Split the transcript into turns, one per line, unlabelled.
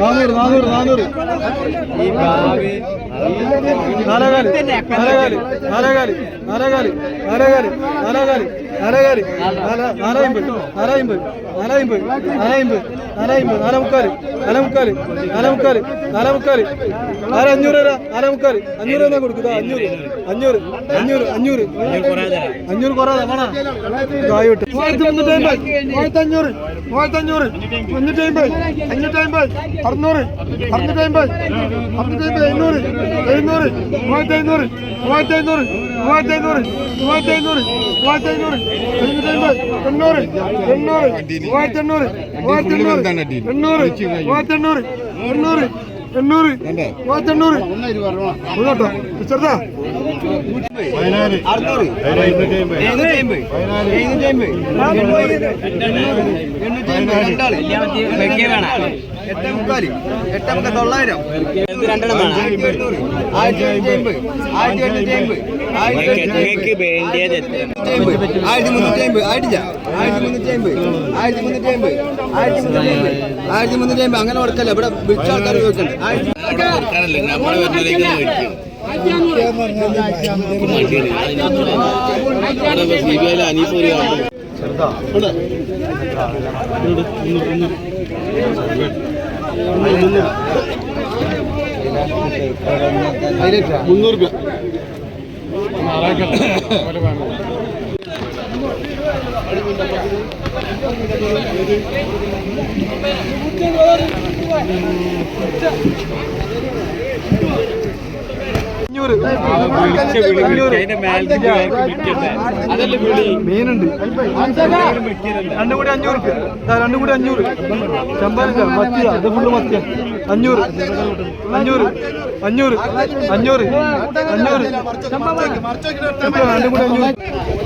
നാനൂറ് നാനൂറ് നാനൂറ് നാലേകാൽ നാലേകാൽ നാലേകാൽ നാലേകാൽ നാലേകാൽ നാലേകാൽ നാലേകാൽ നാല- നാലായിമ്പത് നാലായിമ്പത് നാലായിമ്പത് നാലായിമ്പത് നാലായിമ്പത് നാലേ മുക്കാൽ നാലേ മുക്കാൽ നാലേ മുക്കാൽ നാലേ മുക്കാൽ നാല് അഞ്ഞൂറ് തരാ നാലേ മുക്കാൽ അഞ്ഞൂറ് തന്നെ കൊടുക്കുക അഞ്ഞൂറ്. അഞ്ഞൂറ്. അഞ്ഞൂറ്. അഞ്ഞൂറ്. അഞ്ഞൂറ് കുറേ വേണം? ആയിട്ട് മൂവായിരത്തി അമ്പത്. മൂവായിരത്തി അഞ്ഞൂറ്. മൂവായിരത്തി അഞ്ഞൂറ്. മുന്നൂറ്റി അമ്പത്. അഞ്ഞൂറ്റി അറുന്നൂറ്. അറുന്നൂറ്റി അറുന്നൂറ്റി എഴുന്നൂറ്. മൂവായിരത്തി അഞ്ഞൂറ്. മൂവായിരത്തി അഞ്ഞൂറ്. മൂവായിരത്തി അഞ്ഞൂറ്. മൂവായിരത്തി അഞ്ഞൂറ്. മൂവായിരത്തി അഞ്ഞൂറ്. എണ്ണൂറ് എണ്ണൂറ് മൂവായിരത്തി എണ്ണൂറ് മൂവായിരത്തി എണ്ണൂറ് എണ്ണൂറ് മൂവായിരത്തി എണ്ണൂറ് എണ്ണൂറ് എണ്ണൂറ് മൂവായിരത്തി എണ്ണൂറ് മുന്നോട്ടോ ചെറുതാ
എട്ടേമുക്കാൽ. എട്ടേമുക്കാൽ എട്ടേ മുക്കാൽ തൊള്ളായിരം ആയിരത്തി എണ്ണൂറ്റി അമ്പത്. ആയിരത്തി എണ്ണൂറ്റി അമ്പത്. ആയിരത്തി മുന്നൂറ്റി അമ്പത്. ആയിട്ടില്ല. ആയിരത്തി മുന്നൂറ്റി അമ്പത്. ആയിരത്തി മുന്നൂറ്റി അമ്പത്. ആയിരത്തി മുന്നൂറ്റി അമ്പത്. ആയിരത്തി മുന്നൂറ്റി അമ്പത്. അങ്ങനെ കൊടുക്കല്ല. ഇവിടെ വിളിച്ച ആൾക്കാർ ചോദിക്കണ്ട. ആയിരത്തി
മുന്നൂറ് രൂപ. മീനുണ്ട്. രണ്ടും കൂടി അഞ്ഞൂറ്. രണ്ടും കൂടി അഞ്ഞൂറ്. ചെമ്പാനില്ല മത്തിയ. അത് ഫുള്ള് മത്തിയ. അഞ്ഞൂറ്. അഞ്ഞൂറ്. അഞ്ഞൂറ്. അഞ്ഞൂറ്. അഞ്ഞൂറ്. രണ്ടും കൂടി അഞ്ഞൂറ്.